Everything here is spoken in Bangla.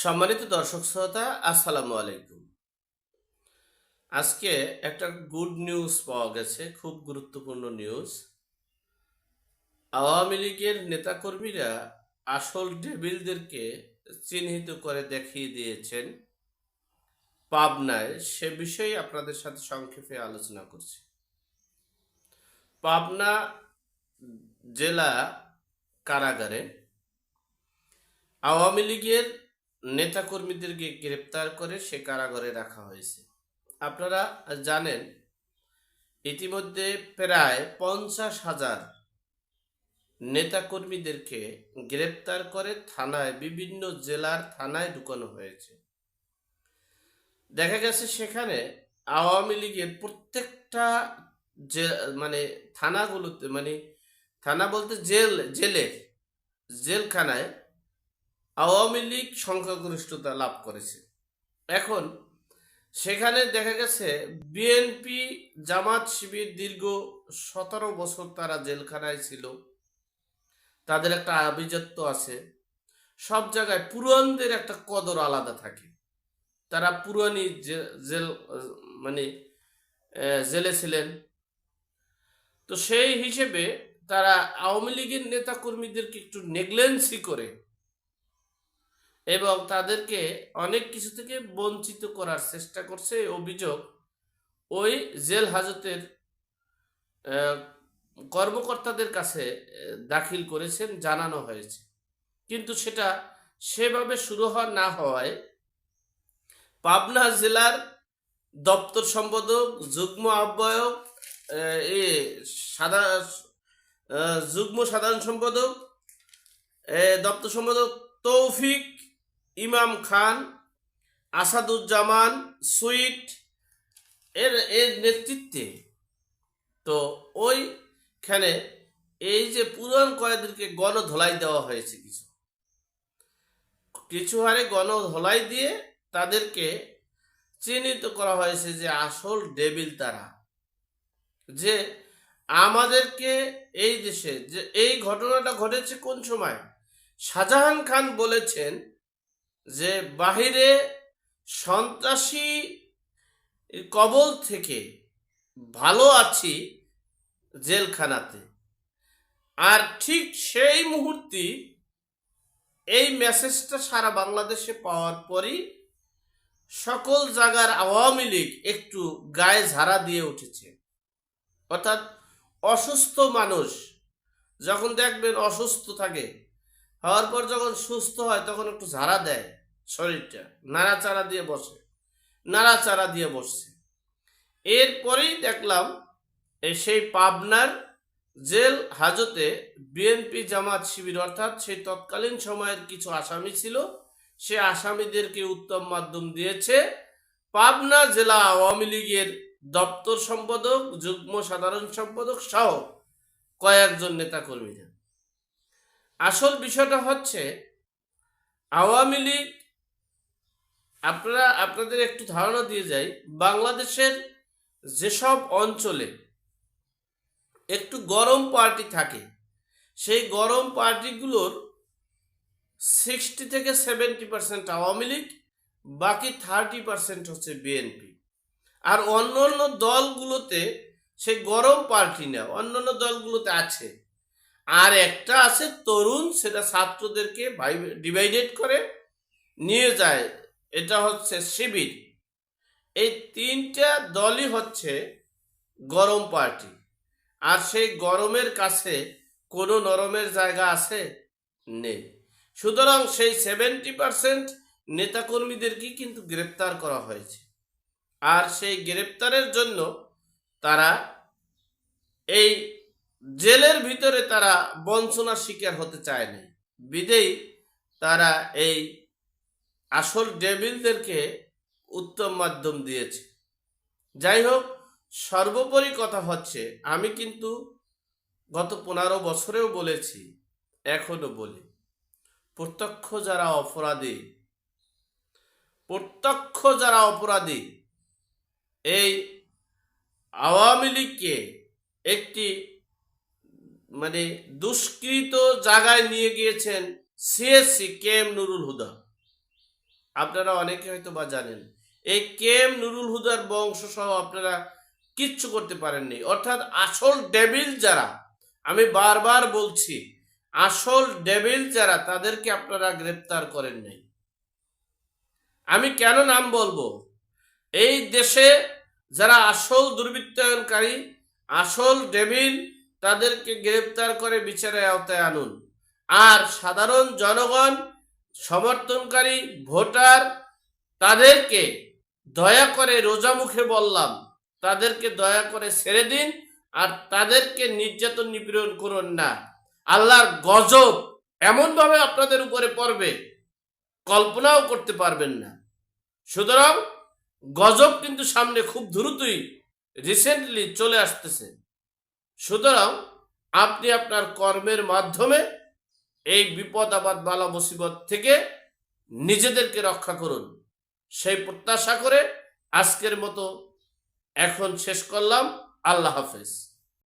সম্মানিত দর্শক শ্রোতা, আসসালামু আলাইকুম। আজকে একটা গুড নিউজ পাওয়া গেছে, খুব গুরুত্বপূর্ণ নিউজ। আওয়ামী লীগের নেতাকর্মীরা আসল ডেবিলদেরকে চিহ্নিত করে দেখিয়ে দিয়েছেন পাবনায়। সে বিষয়ে আপনাদের সাথে সংক্ষেপে আলোচনা করছি। পাবনা জেলা কারাগারে আওয়ামী লীগের নেতাকর্মীদেরকে গ্রেপ্তার করে সে কারাগারে রাখা হয়েছে। আপনারা জানেন, ইতিমধ্যে প্রায় পঞ্চাশ হাজার নেতাকর্মীদেরকে গ্রেপ্তার করে থানায়, বিভিন্ন জেলার থানায় ঢুকানো হয়েছে। দেখা গেছে সেখানে আওয়ামী লীগের প্রত্যেকটা যে মানে থানাগুলোতে মানে থানা বলতে জেল, জেলের, জেলখানায় আওয়ামী লীগ সংখ্যাগরিষ্ঠতা লাভ করেছে। এখন সেখানে দেখা গেছে, বিএনপি জামাত শিবির দীর্ঘ সতেরো বছর তারা জেলখানায় ছিল। তাদের একটা আভিজাত্য আছে। সব জায়গায় পুরানদের একটা কদর আলাদা থাকে। তারা পুরানি জেল মানে জেলে ছিলেন। তো সেই হিসেবে তারা আওয়ামী লীগের নেতা কর্মীদেরকে একটু নেগলেন্সি করে এবং তাদেরকে অনেক কিছু থেকে বঞ্চিত করার চেষ্টা করছে অভিযোগ। ওই জেল হাজতের কর্মকর্তাদের কাছে দাখিল করেছেন জানানো হয়েছে। কিন্তু সেটা সেভাবে শুরু হওয়া না হওয়ায় পাবনা জেলার দপ্তর সম্পাদক যুগ্ম আহ্বায়ক এ আহ, যুগ্ম সাধারণ সম্পাদক দপ্তর সম্পাদক তৌফিক ইমাম খান, আসাদুজ্জামান, সুইট, এর এর নেতৃত্বে। তো ওইখানে এই যে পুরান কয়েদিকে গণধোলাই দেওয়া হয়েছে কিছু। কিছু হারে গণধোলাই দিয়ে তাদেরকে চিহ্নিত করা হয়েছে যে আসল ডেবিল তারা। যে আমাদেরকে এই দেশে, যে এই ঘটনাটা ঘটেছে কোন সময়? শাহজাহান খান বলেছেন যে বাহিরে সন্ত্রাসী কবল থেকে ভালো আছি জেলখানাতে। আর ঠিক সেই মুহূর্তে এই মেসেজটা সারা বাংলাদেশে পাওয়ার পরই সকল জায়গার আওয়ামী লীগ একটু গায়ে ঝাড়া দিয়ে উঠেছে। অর্থাৎ অসুস্থ মানুষ যখন দেখবেন অসুস্থ থাকে হওয়ার পর যখন সুস্থ হয়, তখন একটু ঝাড়া দেয় শরীরটা। নাড়াচাড়া দিয়ে বসে। নাড়াচাড়া দিয়ে বসছে। এরপরেই দেখলাম সেই পাবনার জেল হাজতে বিএনপি জামাত শিবির, অর্থাৎ সেই তৎকালীন সময়ের কিছু আসামি ছিল, সে আসামিদেরকে উত্তম মাধ্যম দিয়েছে। পাবনা জেলা আওয়ামী লীগের দপ্তর সম্পাদক, যুগ্ম সাধারণ সম্পাদক সহ কয়েকজন নেতাকর্মীরা। আসল বিষয়টা হচ্ছে, আওয়ামী লীগ, আপনারা, আপনাদের একটু ধারণা দিয়ে যাই, বাংলাদেশের যেসব অঞ্চলে একটু গরম পার্টি থাকে, সেই গরম পার্টিগুলোর সিক্সটি থেকে সেভেন্টি পার্সেন্ট আওয়ামী লীগ, বাকি থার্টি পার্সেন্ট হচ্ছে বিএনপি আর অন্য অন্য দলগুলোতে সেই গরম পার্টি না অন্য অন্য দলগুলোতে আছে। আর একটা আছে তরুণ, সেটা ছাত্রদেরকে ডিভাইডেড করে নিয়ে যায়। এটা হচ্ছে শিবির। এই তিনটা দলই হচ্ছে গরম পার্টি। আর সেই গরমের কাছে কোনো নরমের জায়গা আছে? নেই। সুতরাং সেই সেভেন্টি পার্সেন্ট নেতাকর্মীদেরকে কিন্তু গ্রেপ্তার করা হয়েছে। আর সেই গ্রেপ্তারের জন্য তারা এই জেলের ভিতরে তারা বঞ্চনার শিকার হতে চায়নি বিদেই তারা এই আসল ডেভিলদেরকে উত্তম মাধ্যম দিয়েছে। যাই হোক, সর্বোপরি কথা হচ্ছে, আমি কিন্তু গত পনেরো বছরেও বলেছি, এখনও বলি, প্রত্যক্ষ যারা অপরাধী, প্রত্যক্ষ যারা অপরাধী, এই আওয়ামী লীগকে একটি মানে দুষ্কৃত জায়গায় নিয়ে গিয়েছেন CSC K M Nurul Huda. আপনারা অনেকে হয়তো বা জানেন, এই কেম নুরুল হুদার বংশ সহ আপনারা কিচ্ছু করতে পারেননি। অর্থাৎ আসল ডেভিল যারা, আমি বারবার বলছি, আসল ডেভিল যারা, তাদেরকে আপনারা গ্রেপ্তার করেন নাই। আমি কেন নাম বলব? এই দেশে যারা আসল দুর্বৃত্তায়নকারী, আসল ডেভিল তাদেরকে গ্রেপ্তার করে বিচারের আওতায় আনুন। আর সাধারণ জনগণ, সমর্থনকারী, ভোটার, তাদেরকে দয়া করে রোজা মুখে বললাম, তাদেরকে দয়া করে ছেড়ে দিন আর তাদেরকে নির্যাতন নিপীড়ন করুন না। আল্লাহর গজব এমনভাবে আপনাদের উপরে পড়বে, কল্পনাও করতে পারবেন না। সুতরাং গজব কিন্তু সামনে খুব দ্রুতই রিসেন্টলি চলে আসতেছে। সুতরাং আপনি আপনার কর্মের মাধ্যমে এই বিপদ আবাদ বালা, মুসিবত থেকে নিজেদেরকে রক্ষা করুন। সেই প্রত্যাশা করে আজকের মতো এখন শেষ করলাম। আল্লাহ হাফেজ।